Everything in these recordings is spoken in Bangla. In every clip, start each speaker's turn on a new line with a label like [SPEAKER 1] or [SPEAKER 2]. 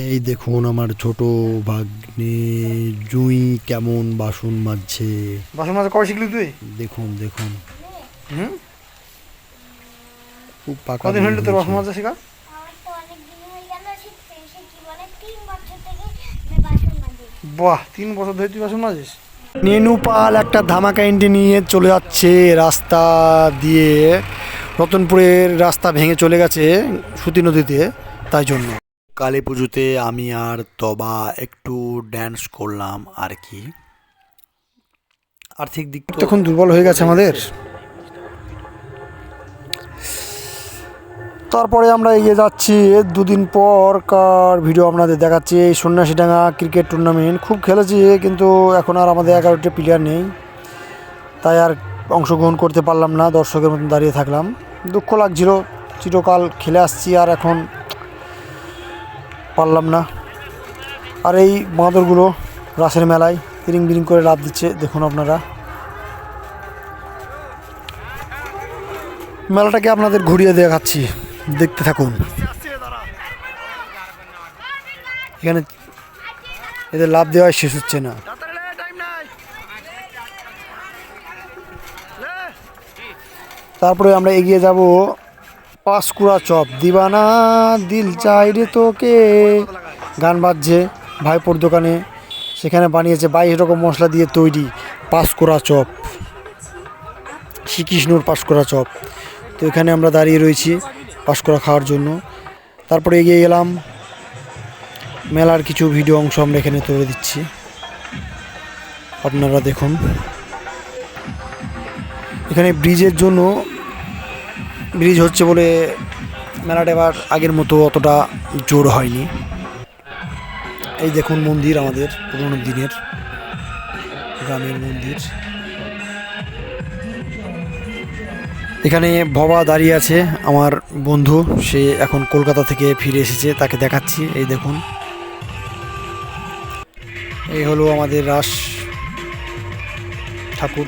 [SPEAKER 1] এই দেখুন আমার ছোট ভাগ্নে জুই কেমন বাসন মাজছে।
[SPEAKER 2] বাসন মাঝে কবে শিখলি তুই?
[SPEAKER 1] দেখুন দেখুন।
[SPEAKER 2] হুম?
[SPEAKER 1] খুব পাকা
[SPEAKER 2] কদিন হইল তোর বাসন মাজা শেখা?
[SPEAKER 3] মাজি।
[SPEAKER 2] বাহ তিন বছর ধরে তুই বাসন মাজিস?
[SPEAKER 1] নেনু পাল একটা ধামাকা ইন্ডি নিয়ে চলে যাচ্ছে রাস্তা দিয়ে। রতনপুরের রাস্তা ভেঙে চলে গেছে সুতি নদীতে তাই জন্য। কালী পুজোতে আমি আর তবা একটু ড্যান্স করলাম, আর কি। আর্থিক দিক
[SPEAKER 2] তখন দুর্বল হয়ে গেছে আমাদের।
[SPEAKER 1] তারপরে আমরা এগিয়ে যাচ্ছি। দুদিন পর কার ভিডিও আপনাদের দেখাচ্ছি। এই সন্ন্যাসীডাঙ্গা ক্রিকেট টুর্নামেন্ট খুব খেলেছি, কিন্তু এখন আর আমাদের এগারোটি প্লেয়ার নেই। তাই আর অংশগ্রহণ করতে পারলাম না, দর্শকের মতন দাঁড়িয়ে থাকলাম। দুঃখ লাগছিল, চিরকাল খেলে আসছি, আর এখন পারলাম না। আর এই বাঁদরগুলো রাসের মেলায় তিরিং বিরিং করে লাভ দিচ্ছে, দেখুন আপনারা। মেলাটাকে আপনাদের ঘুরিয়ে দেখাচ্ছি, দেখতে থাকুন। এখানে এদের লাভ দেওয়া শেষ হচ্ছে না। তারপরে আমরা এগিয়ে যাব পাঁশকুড়া চপ। দিবানা, দিল চাই রে তোকে। গান বাজছে ভাইপোর দোকানে। সেখানে বানিয়েছে বাইশ রকম মশলা দিয়ে তৈরি পাঁশকুড়া চপ। শ্রীকৃষ্ণর পাঁশকুড়া চপ। তো এখানে আমরা দাঁড়িয়ে রয়েছি পাঁশকুড়া খাওয়ার জন্য। তারপরে এগিয়ে গেলাম। মেলার কিছু ভিডিও অংশ আমরা এখানে তুলে দিচ্ছি। আপনারা দেখুন। এখানে ব্রিজের জন্য ব্রিজ হচ্ছে বলে মেলাটা এবার আগের মতো অতটা জোর হয়নি। এই দেখুন মন্দির আমাদের পুরোনো দিনের গ্রামের মন্দির। এখানে ভবা দাঁড়িয়ে আছে, আমার বন্ধু, সে এখন কলকাতা থেকে ফিরে এসেছে, তাকে দেখাচ্ছি, এই দেখুন। এই হলো আমাদের রাস ঠাকুর,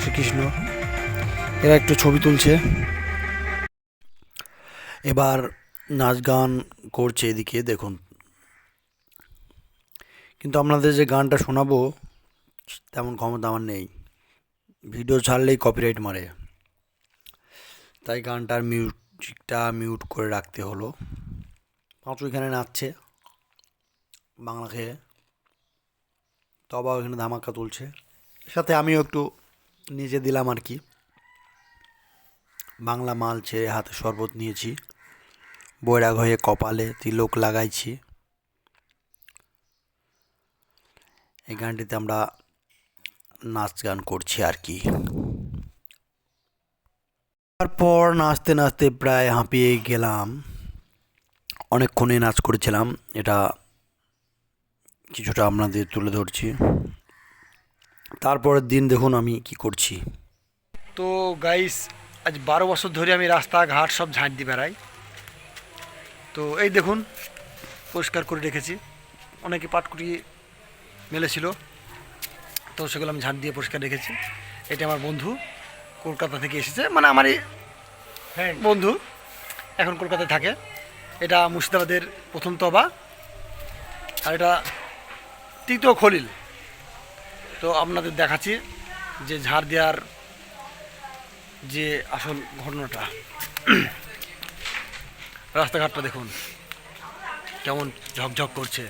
[SPEAKER 1] শ্রীকৃষ্ণ। এরা একটু ছবি তুলছে। এবার নাচ গান করছে এদিকে, দেখুন। কিন্তু আপনাদের যে গানটা শোনাবো, তেমন ক্ষমতা আমার নেই। ভিডিও ছাড়লেই কপিরাইট মারে। তাই গানটার মিউজিকটা মিউট করে রাখতে হলো। পাঁচু এখানে নাচছে, বাংলা খেয়ে। তবাও এখানে ধামাকা তুলছে। সাথে আমিও একটু নিজে দিলাম আর কি। বাংলা মাল ছেড়ে হাতে শরবত নিয়েছি। বৈরাগ হয়ে কপালে তিলক লাগাইছি। এই গানটিতে আমরা নাচ গান করছি আর কি। তারপর নাচতে নাচতে প্রায় হাঁপিয়ে গেলাম। অনেকক্ষণে নাচ করেছিলাম। এটা কিছুটা আপনাদের তুলে ধরছি। তারপরের দিন দেখুন আমি কি করছি।
[SPEAKER 2] তো গাইস আজ বারো বছর ধরে আমি রাস্তাঘাট সব ঝাঁট দিয়ে বেড়াই। তো এই দেখুন পরিষ্কার করে রেখেছি। অনেকে পাটকুটি মেলেছিল তো সেগুলো আমি ঝাঁট দিয়ে পরিষ্কার রেখেছি। এটা আমার বন্ধু কলকাতা থেকে এসেছে মানে আমারই বন্ধু এখন কলকাতায় থাকে। এটা মুর্শিদাবাদের প্রথম তবা আর এটা তৃতীয় খলিল। তো আপনাদের দেখাচ্ছি যে ঝাড় দেওয়ার যে আসল ঘটনাটা। রাস্তাঘাটটা দেখুন, কেমন ঝকঝক করছে।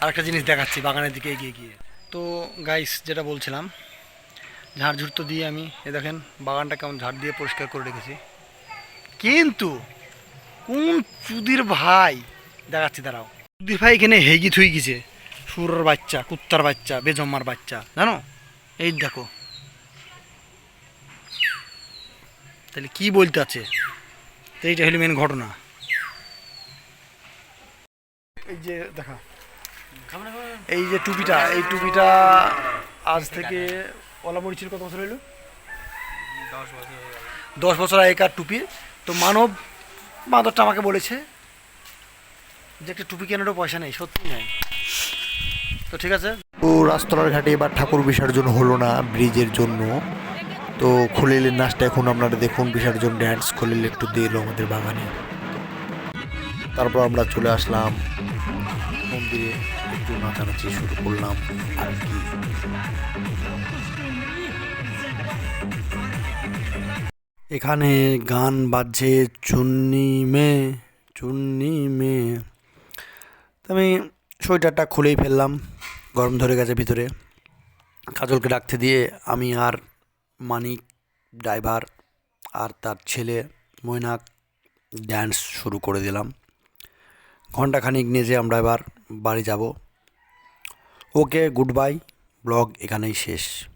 [SPEAKER 2] আর একটা জিনিস দেখাচ্ছি, বাগানের দিকে এগিয়ে গিয়ে। তো গাইস যেটা বলছিলাম, ঝাড় ঝুড় তো দিয়ে আমি, এ দেখেন, বাগানটা কেমন ঝাড় দিয়ে পরিষ্কার করে রেখেছি। কিন্তু, কোন চুদির ভাই, দেখাচ্ছি দাঁড়াও। চুদির ভাই এখানে হেগি থুই গেছে। সুরের বাচ্চা, কুত্তার বাচ্চা, বেজম্মার বাচ্চা, জানো? এই দেখো তাহলে কি বলতে আছে? তো এইটা হলো মেন ঘটনা। এই যে দেখা, এই যে টুপিটা, এই টুপিটা আজ থেকে ওলা মরিচির কত বছর হইল? দশ বছর আগেকার টুপি। তো মানব বাঁদরটা আমাকে বলেছে যে একটা টুপি কেনারও পয়সা নেই, সত্যি নেই। তো ঠিক আছে?
[SPEAKER 1] ও রাস্তলার ঘাটে এবার ঠাকুর বিসর্জন হলো না ব্রিজের জন্য। তো খলিলের নাচটা এখন আপনারা দেখুন, বিসর্জন ড্যান্স খলিল একটু দিয়ে এলো আমাদের বাগানে। তারপর আমরা চলে আসলাম, মন্দিরে একটু নাচানাচি শুরু করলাম, আর কি। এখানে গান বাজছে চুন্নি মে চুন্নি মে আমি সোয়েটারটা খুলেই ফেললাম, গরম ধরে গেছে ভিতরে। কাজলকে ডাকতে দিয়ে আমি আর মানিক ড্রাইভার আর তার ছেলে মৈনাক ড্যান্স শুরু করে দিলাম। ঘণ্টাখানিক নিজে আমরা এবার বাড়ি যাব। ওকে গুড বাই ব্লগ এখানেই শেষ।